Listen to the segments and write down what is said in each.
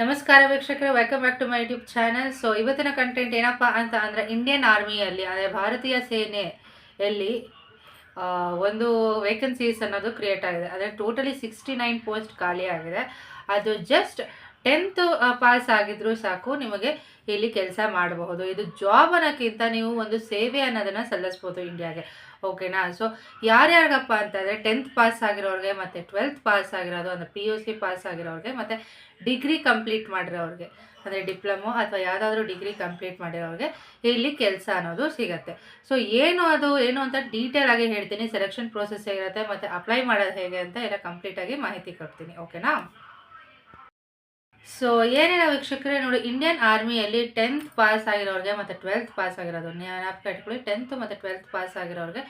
ನಮಸ್ಕಾರ ವೀಕ್ಷಕರೇ welcome back to my YouTube channel so ಇವತ್ತಿನ ಕಂಟೆಂಟ್ ಏನಪ್ಪ ಅಂತ ಅಂದರೆ ಇಂಡಿಯನ್ ಆರ್ಮಿಯಲ್ಲಿ ಅಂದರೆ ಭಾರತೀಯ ಸೇನೆಯಲ್ಲಿ ಒಂದು ವೇಕೆನ್ಸೀಸ್ ಅನ್ನೋದು ಕ್ರಿಯೇಟ್ ಆಗಿದೆ. ಅಂದರೆ ಟೋಟಲಿ ಸಿಕ್ಸ್ಟಿ ನೈನ್ ಪೋಸ್ಟ್ ಖಾಲಿ ಆಗಿದೆ. ಅದು ಜಸ್ಟ್ ಟೆಂತ್ ಪಾಸ್ ಆಗಿದ್ರೂ ಸಾಕು, ನಿಮಗೆ ಇಲ್ಲಿ ಕೆಲಸ ಮಾಡಬಹುದು. ಇದು ಜಾಬ್ ಅನ್ನೋಕ್ಕಿಂತ ನೀವು ಒಂದು ಸೇವೆ ಅನ್ನೋದನ್ನು ಸಲ್ಲಿಸ್ಬೋದು ಇಂಡಿಯಾಗೆ ಓಕೆನಾ? ಸೊ ಯಾರ್ಯಾರಿಗಪ್ಪ ಅಂತಂದರೆ ಟೆಂತ್ ಪಾಸ್ ಆಗಿರೋರಿಗೆ ಮತ್ತು ಟ್ವೆಲ್ತ್ ಪಾಸ್ ಆಗಿರೋದು, ಅಂದರೆ ಪಿ ಯು ಸಿ ಪಾಸ್ ಆಗಿರೋರಿಗೆ ಮತ್ತು ಡಿಗ್ರಿ ಕಂಪ್ಲೀಟ್ ಮಾಡಿರೋರಿಗೆ, ಅಂದರೆ ಡಿಪ್ಲೊಮೊ ಅಥವಾ ಯಾವುದಾದ್ರೂ ಡಿಗ್ರಿ ಕಂಪ್ಲೀಟ್ ಮಾಡಿರೋರಿಗೆ ಇಲ್ಲಿ ಕೆಲಸ ಅನ್ನೋದು ಸಿಗುತ್ತೆ. ಸೊ ಏನು ಅದು, ಏನು ಅಂತ ಡೀಟೇಲ್ ಆಗಿ ಹೇಳ್ತೀನಿ. ಸೆಲೆಕ್ಷನ್ ಪ್ರೋಸೆಸ್ ಹೇಗಿರುತ್ತೆ ಮತ್ತು ಅಪ್ಲೈ ಮಾಡೋದು ಹೇಗೆ ಅಂತ ಎಲ್ಲ ಕಂಪ್ಲೀಟಾಗಿ ಮಾಹಿತಿ ಕೊಡ್ತೀನಿ. ಓಕೆನಾ ಸೊ ಏನಿಲ್ಲ ವೀಕ್ಷಕರೇ, ನೋಡಿ ಇಂಡಿಯನ್ ಆರ್ಮಿಯಲ್ಲಿ ಟೆಂತ್ ಪಾಸ್ ಆಗಿರೋರಿಗೆ ಮತ್ತು ಟ್ವೆಲ್ತ್ ಪಾಸ್ ಆಗಿರೋದು. ನೆನಪು ಕಟ್ಕೊಳ್ಳಿ ಟೆಂತ್ ಮತ್ತು ಟ್ವೆಲ್ತ್ ಪಾಸ್ ಆಗಿರೋರಿಗೆ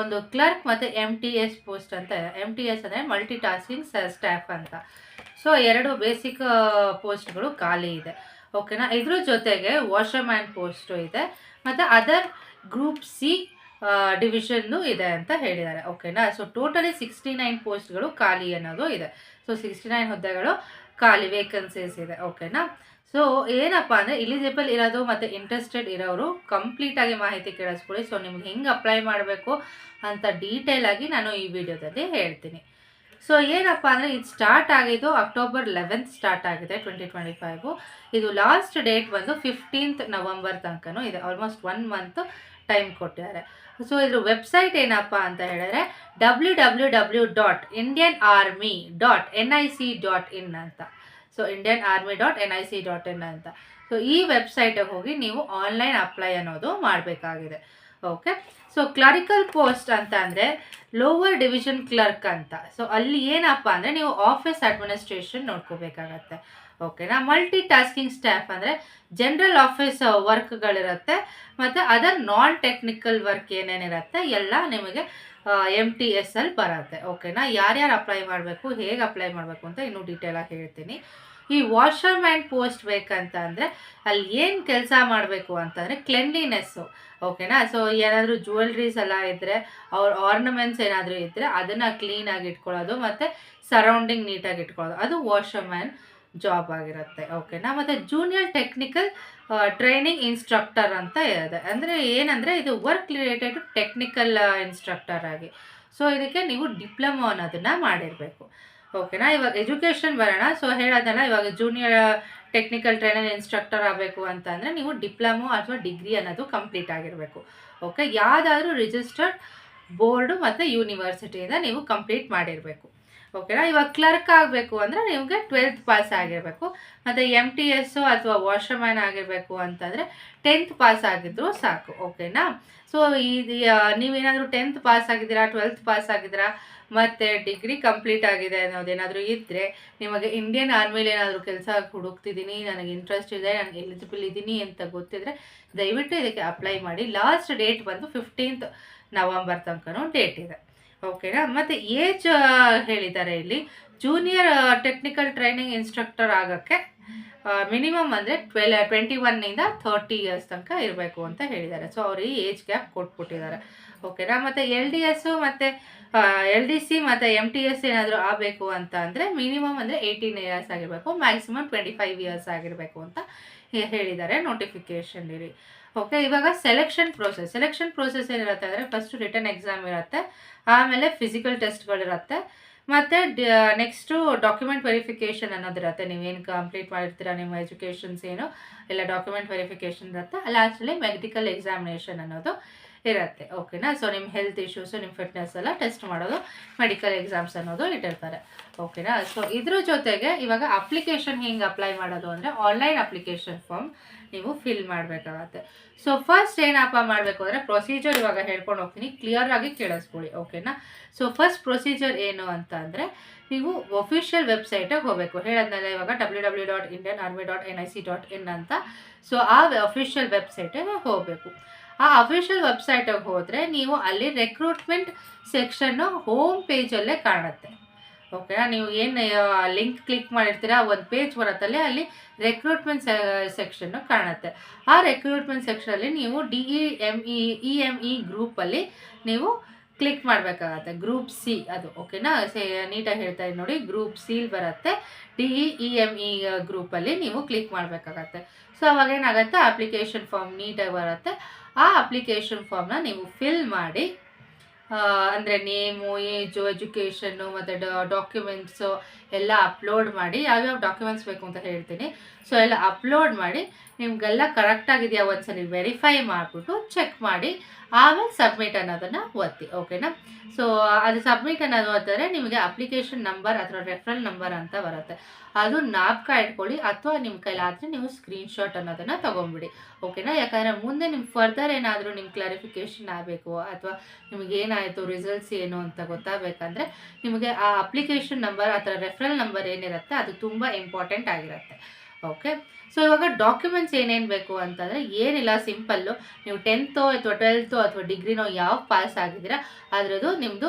ಒಂದು ಕ್ಲರ್ಕ್ ಮತ್ತು ಎಂ ಟಿ ಎಸ್ ಪೋಸ್ಟ್ ಅಂತ. ಎಂ ಟಿ ಎಸ್ ಅಂದರೆ ಮಲ್ಟಿ ಟಾಸ್ಕಿಂಗ್ ಸ್ಟಾಫ್ ಅಂತ. ಸೊ ಎರಡು ಬೇಸಿಕ್ ಪೋಸ್ಟ್ಗಳು ಖಾಲಿ ಇದೆ. ಓಕೆನಾ ಇದ್ರ ಜೊತೆಗೆ ವಾಷರ್ಮ್ಯಾನ್ ಪೋಸ್ಟು ಇದೆ. ಮತ್ತು ಅದರ್ ಗ್ರೂಪ್ ಸಿ ಡಿವಿಷನ್ನು ಇದೆ ಅಂತ ಹೇಳಿದ್ದಾರೆ. ಓಕೆನಾ ಸೊ ಟೋಟಲಿ ಸಿಕ್ಸ್ಟಿ ನೈನ್ ಪೋಸ್ಟ್ಗಳು ಖಾಲಿ ಅನ್ನೋದು ಇದೆ. ಸೊ ಸಿಕ್ಸ್ಟಿ ನೈನ್ ಹುದ್ದೆಗಳು ಖಾಲಿ ವೇಕೆನ್ಸೀಸ್ ಇದೆ ಓಕೆನಾ ಸೊ ಏನಪ್ಪ ಅಂದರೆ ಇಲಿಜಿಬಲ್ ಇರೋದು ಮತ್ತು ಇಂಟ್ರೆಸ್ಟೆಡ್ ಇರೋರು ಕಂಪ್ಲೀಟಾಗಿ ಮಾಹಿತಿ ಕೇಳಿಸ್ಕೊಳ್ಳಿ. ಸೊ ನಿಮ್ಗೆ ಹೆಂಗೆ ಅಪ್ಲೈ ಮಾಡಬೇಕು ಅಂತ ಡೀಟೇಲಾಗಿ ನಾನು ಈ ವಿಡಿಯೋದಲ್ಲಿ ಹೇಳ್ತೀನಿ. ಸೊ ಏನಪ್ಪ ಅಂದರೆ ಇದು ಸ್ಟಾರ್ಟ್ ಆಗಿದ್ದು ಅಕ್ಟೋಬರ್ ಲೆವೆಂತ್ ಸ್ಟಾರ್ಟ್ ಆಗಿದೆ ಟ್ವೆಂಟಿ ಟ್ವೆಂಟಿ ಫೈವು ಇದು ಲಾಸ್ಟ್ ಡೇಟ್ ಬಂದು ಫಿಫ್ಟೀನ್ತ್ ನವಂಬರ್ ತನಕನೂ ಇದೆ. ಆಲ್ಮೋಸ್ಟ್ ಒನ್ ಮಂತ್ ಟೈಮ್ ಕೊಟ್ಟಿದ್ದಾರೆ. ಸೊ ಇದ್ರ ವೆಬ್ಸೈಟ್ ಏನಪ್ಪ ಅಂತ ಹೇಳಿದ್ರೆ W W W dot Indian army dot N I C dot in ಅಂತ. So Indian army dot N I C dot in ಅಂತ. ಸೊ ಈ ವೆಬ್ಸೈಟಿಗೆ ಹೋಗಿ ನೀವು ಆನ್ಲೈನ್ ಅಪ್ಲೈ ಅನ್ನೋದು ಮಾಡಬೇಕಾಗಿದೆ. ಓಕೆ ಸೊ ಕ್ಲರಿಕಲ್ ಪೋಸ್ಟ್ ಅಂತ ಅಂದರೆ ಲೋವರ್ ಡಿವಿಷನ್ ಕ್ಲರ್ಕ್ ಅಂತ. ಸೊ ಅಲ್ಲಿ ಏನಪ್ಪ ಅಂದರೆ ನೀವು ಆಫೀಸ್ ಅಡ್ಮಿನಿಸ್ಟ್ರೇಷನ್ ನೋಡ್ಕೋಬೇಕಾಗತ್ತೆ. ಓಕೆನಾ ಮಲ್ಟಿ ಟಾಸ್ಕಿಂಗ್ ಸ್ಟಾಫ್ ಅಂದರೆ ಜನರಲ್ ಆಫೀಸ್ ವರ್ಕ್ಗಳಿರುತ್ತೆ ಮತ್ತು ಅದರ್ ನಾನ್ ಟೆಕ್ನಿಕಲ್ ವರ್ಕ್ ಏನೇನಿರುತ್ತೆ, ಎಲ್ಲ ನಿಮಗೆ ಎಂ ಟಿ ಎಸ್ ಅಲ್ಲಿ ಬರುತ್ತೆ. ಓಕೆನಾ ಯಾರ್ಯಾರು ಅಪ್ಲೈ ಮಾಡಬೇಕು, ಹೇಗೆ ಅಪ್ಲೈ ಮಾಡಬೇಕು ಅಂತ ಇನ್ನೂ ಡೀಟೇಲಾಗಿ ಹೇಳ್ತೀನಿ. ಈ ವಾಷರ್ ಮ್ಯಾನ್ ಪೋಸ್ಟ್ ಬೇಕಂತ ಅಂದರೆ, ಅಲ್ಲಿ ಏನು ಕೆಲಸ ಮಾಡಬೇಕು ಅಂತಂದರೆ ಕ್ಲೆನ್ಲಿನೆಸ್ಸು ಓಕೆನಾ ಸೊ ಏನಾದರೂ ಜ್ಯುವೆಲ್ರೀಸ್ ಎಲ್ಲ ಇದ್ದರೆ ಅವ್ರ ಆರ್ನಮೆಂಟ್ಸ್ ಏನಾದರೂ ಇದ್ದರೆ ಅದನ್ನು ಕ್ಲೀನಾಗಿ ಇಟ್ಕೊಳ್ಳೋದು, ಮತ್ತು ಸರೌಂಡಿಂಗ್ ನೀಟಾಗಿ ಇಟ್ಕೊಳ್ಳೋದು. ಅದು ವಾಷರ್ಮ್ಯಾನ್ ಜಾಬ್ ಆಗಿರುತ್ತೆ. ಓಕೆನಾ ಮತ್ತು ಜೂನಿಯರ್ ಟೆಕ್ನಿಕಲ್ ಟ್ರೈನಿಂಗ್ ಇನ್ಸ್ಟ್ರಕ್ಟರ್ ಅಂತ ಇದೆ ಅಂದರೆ ಏನಂದರೆ ಇದು ವರ್ಕ್ ರಿಲೇಟೆಡ್ ಟೆಕ್ನಿಕಲ್ ಇನ್ಸ್ಟ್ರಕ್ಟರ್ ಆಗಿ. ಸೊ ಇದಕ್ಕೆ ನೀವು ಡಿಪ್ಲೊಮೊ ಅನ್ನೋದನ್ನು ಮಾಡಿರಬೇಕು. ಓಕೆನಾ ಇವಾಗ ಎಜುಕೇಷನ್ ಬರೋಣ. ಸೊ ಹೇಳೋದಲ್ಲ, ಇವಾಗ ಜೂನಿಯರ್ ಟೆಕ್ನಿಕಲ್ ಟ್ರೈನರ್ ಇನ್ಸ್ಟ್ರಕ್ಟರ್ ಆಗಬೇಕು ಅಂತಂದರೆ ನೀವು ಡಿಪ್ಲೊಮೊ ಅಥವಾ ಡಿಗ್ರಿ ಅನ್ನೋದು ಕಂಪ್ಲೀಟ್ ಆಗಿರಬೇಕು. ಓಕೆ ಯಾವುದಾದ್ರೂ ರಿಜಿಸ್ಟರ್ಡ್ ಬೋರ್ಡು ಮತ್ತು ಯೂನಿವರ್ಸಿಟಿಯಿಂದ ನೀವು ಕಂಪ್ಲೀಟ್ ಮಾಡಿರಬೇಕು. ಓಕೆನಾ? ಇವಾಗ ಕ್ಲರ್ಕ್ ಆಗಬೇಕು ಅಂದರೆ ನಿಮಗೆ ಟ್ವೆಲ್ತ್ ಪಾಸ್ ಆಗಿರಬೇಕು. ಮತ್ತು ಎಂ ಟಿ ಎಸ್ಸು ಅಥವಾ ವಾಷರ್ಮ್ಯಾನ್ ಆಗಿರಬೇಕು ಅಂತಂದರೆ ಟೆಂತ್ ಪಾಸ್ ಆಗಿದ್ದರೂ ಸಾಕು, ಓಕೆನಾ? ಸೊ ಇದು ನೀವೇನಾದರೂ ಟೆಂತ್ ಪಾಸ್ ಆಗಿದ್ದೀರಾ, ಟ್ವೆಲ್ತ್ ಪಾಸ್ ಆಗಿದ್ದೀರಾ? ಮತ್ತು ಡಿಗ್ರಿ ಕಂಪ್ಲೀಟ್ ಆಗಿದೆ ಅನ್ನೋದೇನಾದರೂ ಇದ್ದರೆ ನಿಮಗೆ ಇಂಡಿಯನ್ ಆರ್ಮಿಲಿ ಏನಾದರೂ ಕೆಲಸ ಹುಡುಕ್ತಿದ್ದೀನಿ, ನನಗೆ ಇಂಟ್ರೆಸ್ಟ್ ಇದೆ, ನಾನು ಎಲಿಜಿಬಲ್ ಇದ್ದೀನಿ ಅಂತ ಗೊತ್ತಿದ್ರೆ ದಯವಿಟ್ಟು ಇದಕ್ಕೆ ಅಪ್ಲೈ ಮಾಡಿ. ಲಾಸ್ಟ್ ಡೇಟ್ ಬಂದು ಫಿಫ್ಟೀನ್ತ್ ನವಂಬರ್ ತನಕನೂ ಡೇಟ್ ಇದೆ. ಓಕೆನಾ? ಮತ್ತು ಏಜ್ ಹೇಳಿದ್ದಾರೆ ಇಲ್ಲಿ. ಜೂನಿಯರ್ ಟೆಕ್ನಿಕಲ್ ಟ್ರೈನಿಂಗ್ ಇನ್ಸ್ಟ್ರಕ್ಟರ್ ಆಗೋಕ್ಕೆ ಮಿನಿಮಮ್ ಅಂದರೆ ಟ್ವೆಲ್ ಟ್ವೆಂಟಿ ಒನ್ನಿಂದ ಥರ್ಟಿ ಇಯರ್ಸ್ ತನಕ ಇರಬೇಕು ಅಂತ ಹೇಳಿದ್ದಾರೆ. ಸೊ ಅವ್ರಿಗೆ ಏಜ್ ಗ್ಯಾಪ್ ಕೊಟ್ಬಿಟ್ಟಿದ್ದಾರೆ. ಓಕೆನಾ? ಮತ್ತು ಎಲ್ ಡಿ ಎಸ್ಸು ಮತ್ತು ಎಲ್ ಡಿ ಸಿ ಮತ್ತು ಎಂ ಟಿ ಎಸ್ ಏನಾದರೂ ಆಗಬೇಕು ಅಂತ ಅಂದರೆ ಮಿನಿಮಮ್ ಅಂದರೆ ಏಯ್ಟೀನ್ ಇಯರ್ಸ್ ಆಗಿರಬೇಕು ಮ್ಯಾಕ್ಸಿಮಮ್ ಟ್ವೆಂಟಿ ಫೈವ್ ಇಯರ್ಸ್ ಆಗಿರಬೇಕು ಅಂತ ಹೇಳಿದ್ದಾರೆ. ನೋಟಿಫಿಕೇಷನ್ ಇರಿ. ಓಕೆ, ಇವಾಗ ಸೆಲೆಕ್ಷನ್ ಪ್ರೋಸೆಸ್ ಸೆಲೆಕ್ಷನ್ ಪ್ರೋಸೆಸ್ ಏನಿರುತ್ತೆ ಅಂದರೆ ಫಸ್ಟು ರಿಟರ್ನ್ ಎಕ್ಸಾಮ್ ಇರುತ್ತೆ, ಆಮೇಲೆ ಫಿಸಿಕಲ್ ಟೆಸ್ಟ್ಗಳಿರುತ್ತೆ ಮತ್ತು ನೆಕ್ಸ್ಟು ಡಾಕ್ಯುಮೆಂಟ್ ವೆರಿಫಿಕೇಷನ್ ಅನ್ನೋದಿರುತ್ತೆ ನೀವೇನು ಕಂಪ್ಲೀಟ್ ಮಾಡಿರ್ತೀರ, ನಿಮ್ಮ ಎಜುಕೇಷನ್ಸ್ ಏನು, ಇಲ್ಲ ಡಾಕ್ಯುಮೆಂಟ್ ವೆರಿಫಿಕೇಷನ್ ಇರುತ್ತೆ ಲಾಸ್ಟಲ್ಲಿ ಮೆಡಿಕಲ್ ಎಕ್ಸಾಮಿನೇಷನ್ ಅನ್ನೋದು. ಇರುತ್ತೆ. ಓಕೆನಾ ಸೊ ನಿಮ್ಮ ಹೆಲ್ತ್ ಇಶ್ಯೂಸು ನಿಮ್ಮ ಫಿಟ್ನೆಸ್ ಎಲ್ಲ ಟೆಸ್ಟ್ ಮಾಡೋದು ಮೆಡಿಕಲ್ ಎಕ್ಸಾಮ್ಸ್ ಅನ್ನೋದು ಇಟ್ಟಿರ್ತಾರೆ. ಓಕೆನಾ ಸೊ ಇದ್ರ ಜೊತೆಗೆ ಇವಾಗ ಅಪ್ಲಿಕೇಶನ್ ಹೆಂಗೆ ಅಪ್ಲೈ ಮಾಡೋದು ಅಂದರೆ ಆನ್ಲೈನ್ ಅಪ್ಲಿಕೇಶನ್ ಫಾರ್ಮ್ ನೀವು ಫಿಲ್ ಮಾಡಬೇಕಾಗತ್ತೆ. ಸೊ ಫಸ್ಟ್ ಏನಪ್ಪ ಮಾಡಬೇಕು ಅಂದರೆ ಪ್ರೊಸೀಜರ್ ಇವಾಗ ಹೇಳ್ಕೊಂಡು ಹೋಗ್ತೀನಿ. ಕ್ಲಿಯರ್ ಆಗಿ ಕೇಳಿಸ್ಕೊಳ್ಳಿ. ಓಕೆನಾ ಸೊ ಫಸ್ಟ್ ಪ್ರೊಸೀಜರ್ ಏನು ಅಂತ ಅಂದರೆ ನೀವು ಒಫಿಷಿಯಲ್ ವೆಬ್ಸೈಟಿಗೆ ಹೋಗಬೇಕು. ಹೇಳೋದ್ನಲ್ಲ ಇವಾಗ W W dot Indian army dot N I C dot in ಅಂತ. ಸೊ ಆ ಅಫಿಷಿಯಲ್ ವೆಬ್ಸೈಟಿಗೆ ಹೋಗಬೇಕು. ಆ ಅಫಿಷಿಯಲ್ ವೆಬ್ಸೈಟಿಗೆ ಹೋದರೆ ನೀವು ಅಲ್ಲಿ ರೆಕ್ರೂಟ್ಮೆಂಟ್ ಸೆಕ್ಷನ್ನು ಹೋಮ್ ಪೇಜಲ್ಲೇ ಕಾಣುತ್ತೆ. ಓಕೆನಾ ನೀವು ಏನು ಲಿಂಕ್ ಕ್ಲಿಕ್ ಮಾಡಿರ್ತೀರಾ ಒಂದು ಪೇಜ್ ಬರುತ್ತಲ್ಲೇ ಅಲ್ಲಿ ರೆಕ್ರೂಟ್ಮೆಂಟ್ ಸೆಕ್ಷನ್ನು ಕಾಣುತ್ತೆ. ಆ ರೆಕ್ರೂಟ್ಮೆಂಟ್ ಸೆಕ್ಷನಲ್ಲಿ ನೀವು D E M E E M E ಗ್ರೂಪಲ್ಲಿ ನೀವು ಕ್ಲಿಕ್ ಮಾಡಬೇಕಾಗತ್ತೆ. ಗ್ರೂಪ್ ಸಿ ಅದು ಓಕೆನಾ ಸೇ, ನೀಟಾಗಿ ಹೇಳ್ತಾ ಇದ್ದೀನಿ ನೋಡಿ ಗ್ರೂಪ್ ಸಿಲ್ ಬರುತ್ತೆ. D E E M E ಗ್ರೂಪಲ್ಲಿ ನೀವು ಕ್ಲಿಕ್ ಮಾಡಬೇಕಾಗತ್ತೆ. ಸೊ ಅವಾಗ ಏನಾಗುತ್ತೆ? ಅಪ್ಲಿಕೇಶನ್ ಫಾರ್ಮ್ ನೀಟಾಗಿ ಬರುತ್ತೆ. ಆ ಅಪ್ಲಿಕೇಶನ್ ಫಾರ್ಮ್ನ ನೀವು ಫಿಲ್ ಮಾಡಿ ಅಂದರೆ ನೇಮು ಏಜು ಎಜುಕೇಷನ್ನು ಮತ್ತು ಡಾಕ್ಯುಮೆಂಟ್ಸು ಎಲ್ಲ ಅಪ್ಲೋಡ್ ಮಾಡಿ, ಯಾವ್ಯಾವ ಡಾಕ್ಯುಮೆಂಟ್ಸ್ ಬೇಕು ಅಂತ ಹೇಳ್ತೀನಿ. ಸೊ ಎಲ್ಲ ಅಪ್ಲೋಡ್ ಮಾಡಿ, ನಿಮಗೆಲ್ಲ ಕರೆಕ್ಟಾಗಿದೆಯಾ ಒಂದ್ಸಲ ವೆರಿಫೈ ಮಾಡಿಬಿಟ್ಟು ಚೆಕ್ ಮಾಡಿ, ಆಮೇಲೆ ಸಬ್ಮಿಟ್ ಅನ್ನೋದನ್ನು ಒತ್ತಿ ಓಕೆನಾ ಸೊ ಅದು ಸಬ್ಮಿಟ್ ಅನ್ನೋದು ಒತ್ತಿದ್ರೆ ನಿಮಗೆ ಅಪ್ಲಿಕೇಶನ್ ನಂಬರ್ ಅಥವಾ ರೆಫರಲ್ ನಂಬರ್ ಅಂತ ಬರುತ್ತೆ. ಅದು ನಾಪ್ಕ ಇಟ್ಕೊಳ್ಳಿ ಅಥವಾ ನಿಮ್ಮ ಕೈಲಾದರೆ ನೀವು ಸ್ಕ್ರೀನ್ಶಾಟ್ ಅನ್ನೋದನ್ನು ತೊಗೊಂಬಿಡಿ ಓಕೆನಾ ಯಾಕಂದರೆ ಮುಂದೆ ನಿಮ್ಮ ಫರ್ದರ್ ಏನಾದರೂ ನಿಮ್ಮ ಕ್ಲಾರಿಫಿಕೇಷನ್ ಆಗಬೇಕು ಅಥವಾ ನಿಮಗೆ ಏನಾಯಿತು ರಿಸಲ್ಟ್ಸ್ ಏನು ಅಂತ ಗೊತ್ತಾಗಬೇಕಂದ್ರೆ ನಿಮಗೆ ಆ ಅಪ್ಲಿಕೇಶನ್ ನಂಬರ್ ಅಥವಾ ರೆಫರಲ್ ನಂಬರ್ ಏನಿರುತ್ತೆ, ಅದು ತುಂಬ ಇಂಪಾರ್ಟೆಂಟ್ ಆಗಿರುತ್ತೆ. ಓಕೆ ಸೊ ಇವಾಗ ಡಾಕ್ಯುಮೆಂಟ್ಸ್ ಏನೇನು ಬೇಕು ಅಂತಂದರೆ ಏನಿಲ್ಲ ಸಿಂಪಲ್ಲು ನೀವು ಟೆಂತೋ ಅಥವಾ ಟ್ವೆಲ್ತೋ ಅಥವಾ ಡಿಗ್ರಿನೋ ಯಾವ ಪಾಸ್ ಆಗಿದ್ದೀರಾ, ಅದರದ್ದು ನಿಮ್ಮದು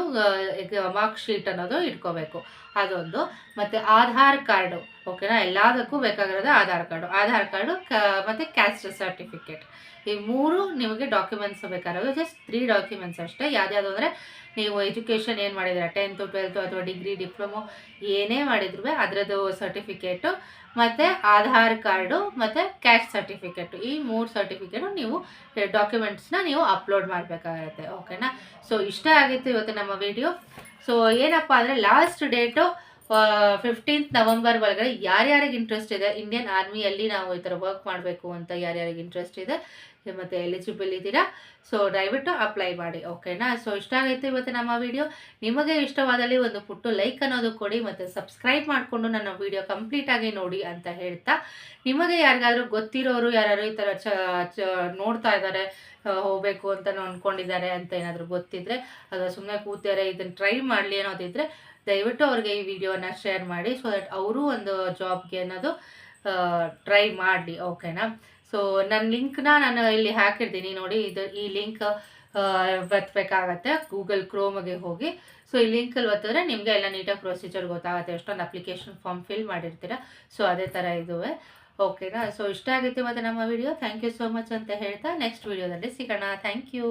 ಮಾರ್ಕ್ ಶೀಟ್ ಅನ್ನೋದು ಇಟ್ಕೋಬೇಕು. ಅದೊಂದು. ಮತ್ತು ಆಧಾರ್ ಕಾರ್ಡು, ಓಕೆನಾ? ಎಲ್ಲದಕ್ಕೂ ಬೇಕಾಗಿರೋದು ಆಧಾರ್ ಕಾರ್ಡು. ಆಧಾರ್ ಕಾರ್ಡು, ಕ, ಮತ್ತು ಕ್ಯಾಸ್ಟ್ ಸರ್ಟಿಫಿಕೇಟ್. ಈ ಮೂರು ನಿಮಗೆ ಡಾಕ್ಯುಮೆಂಟ್ಸ್ ಬೇಕಾಗಿರೋದು. ಜಸ್ಟ್ ತ್ರೀ ಡಾಕ್ಯುಮೆಂಟ್ಸ್ ಅಷ್ಟೇ. ಯಾವ್ದ್ಯಾವುದು ಅಂದರೆ, ನೀವು ಎಜುಕೇಷನ್ ಏನು ಮಾಡಿದ್ರೆ ಟೆಂತು, ಟ್ವೆಲ್ತು ಅಥವಾ ಡಿಗ್ರಿ, ಡಿಪ್ಲೊಮೊ, ಏನೇ ಮಾಡಿದ್ರು ಅದರದ್ದು ಸರ್ಟಿಫಿಕೇಟು, ಮತ್ತು ಆಧಾರ್ ಕಾರ್ಡು, ಮತ್ತು ಕ್ಯಾಸ್ಟ್ ಸರ್ಟಿಫಿಕೇಟು. ಈ ಮೂರು ಸರ್ಟಿಫಿಕೇಟು ನೀವು ಡಾಕ್ಯುಮೆಂಟ್ಸ್ನ ನೀವು ಅಪ್ಲೋಡ್ ಮಾಡಬೇಕಾಗತ್ತೆ, ಓಕೆನಾ? ಸೊ, ಇಷ್ಟ ಆಗಿತ್ತು ಇವತ್ತು ನಮ್ಮ ವಿಡಿಯೋ. ಸೊ ಏನಪ್ಪ ಅಂದರೆ ಲಾಸ್ಟ್ ಡೇಟು ಫಿಫ್ಟೀನ್ತ್ ನವಂಬರ್ ಒಳಗಡೆ ಯಾರ್ಯಾರಿಗೆ ಇಂಟ್ರೆಸ್ಟ್ ಇದೆ ಇಂಡಿಯನ್ ಆರ್ಮಿಯಲ್ಲಿ ನಾವು ಈ ಥರ ವರ್ಕ್ ಮಾಡಬೇಕು ಅಂತ ಯಾರ್ಯಾರಿಗೆ ಇಂಟ್ರೆಸ್ಟ್ ಇದೆ, ಮತ್ತು ಎಲಿಜಿಬಲ್ ಇದ್ದೀರಾ? ಸೊ ದಯವಿಟ್ಟು ಅಪ್ಲೈ ಮಾಡಿ ಓಕೆನಾ ಸೊ ಇಷ್ಟ ಆಗೈತೆ ಇವತ್ತು ನಮ್ಮ ವಿಡಿಯೋ ನಿಮಗೆ ಇಷ್ಟವಾದಲ್ಲಿ ಒಂದು ಪುಟ್ಟು ಲೈಕ್ ಅನ್ನೋದು ಕೊಡಿ, ಮತ್ತು ಸಬ್ಸ್ಕ್ರೈಬ್ ಮಾಡಿಕೊಂಡು ನನ್ನ ವಿಡಿಯೋ ಕಂಪ್ಲೀಟಾಗಿ ನೋಡಿ ಅಂತ ಹೇಳ್ತಾ. ನಿಮಗೆ ಯಾರಿಗಾದರೂ ಗೊತ್ತಿರೋರು ಯಾರು ಈ ಥರ ಚ ಚ, ನೋಡ್ತಾ ಇದ್ದಾರೆ ಹೋಗಬೇಕು ಅಂತ ಅಂದ್ಕೊಂಡಿದ್ದಾರೆ ಅಂತ ಏನಾದರೂ ಗೊತ್ತಿದ್ದರೆ ಅದು ಸುಮ್ಮನೆ ಕೂತಿದ್ದಾರೆ ಇದನ್ನು ಟ್ರೈ ಮಾಡಲಿ ಅನ್ನೋದಿದ್ದರೆ ದಯವಿಟ್ಟು ಅವ್ರಿಗೆ ಈ ವಿಡಿಯೋನ ಶೇರ್ ಮಾಡಿ ಸೊ ದಟ್ ಅವರು ಒಂದು ಜಾಬ್ಗೆ ಅನ್ನೋದು ಟ್ರೈ ಮಾಡಲಿ ಓಕೆನಾ ಸೊ ನನ್ನ ಲಿಂಕ್ನ ನಾನು ಇಲ್ಲಿ ಹಾಕಿರ್ತೀನಿ ನೋಡಿ, ಇದು ಈ ಲಿಂಕ್ ಒತ್ತಬೇಕಾಗತ್ತೆ ಗೂಗಲ್ ಕ್ರೋಮ್ಗೆ ಹೋಗಿ. ಸೊ ಈ ಲಿಂಕಲ್ಲಿ ಒತ್ತಿದ್ರೆ ನಿಮಗೆ ಎಲ್ಲ ನೀಟಾಗಿ ಪ್ರೊಸೀಜರ್ ಗೊತ್ತಾಗುತ್ತೆ. ಎಷ್ಟೊಂದು ಅಪ್ಲಿಕೇಶನ್ ಫಾರ್ಮ್ ಫಿಲ್ ಮಾಡಿರ್ತೀರ. ಸೊ ಅದೇ ಥರ ಇದುವೆ. ಓಕೆನಾ ಸೊ ಇಷ್ಟ ಆಗಿತ್ತು ಮತ್ತು ನಮ್ಮ video thank you so much ಅಂತ ಹೇಳ್ತಾ ನೆಕ್ಸ್ಟ್ ವಿಡಿಯೋದಲ್ಲಿ ಸಿಗೋಣ. Thank you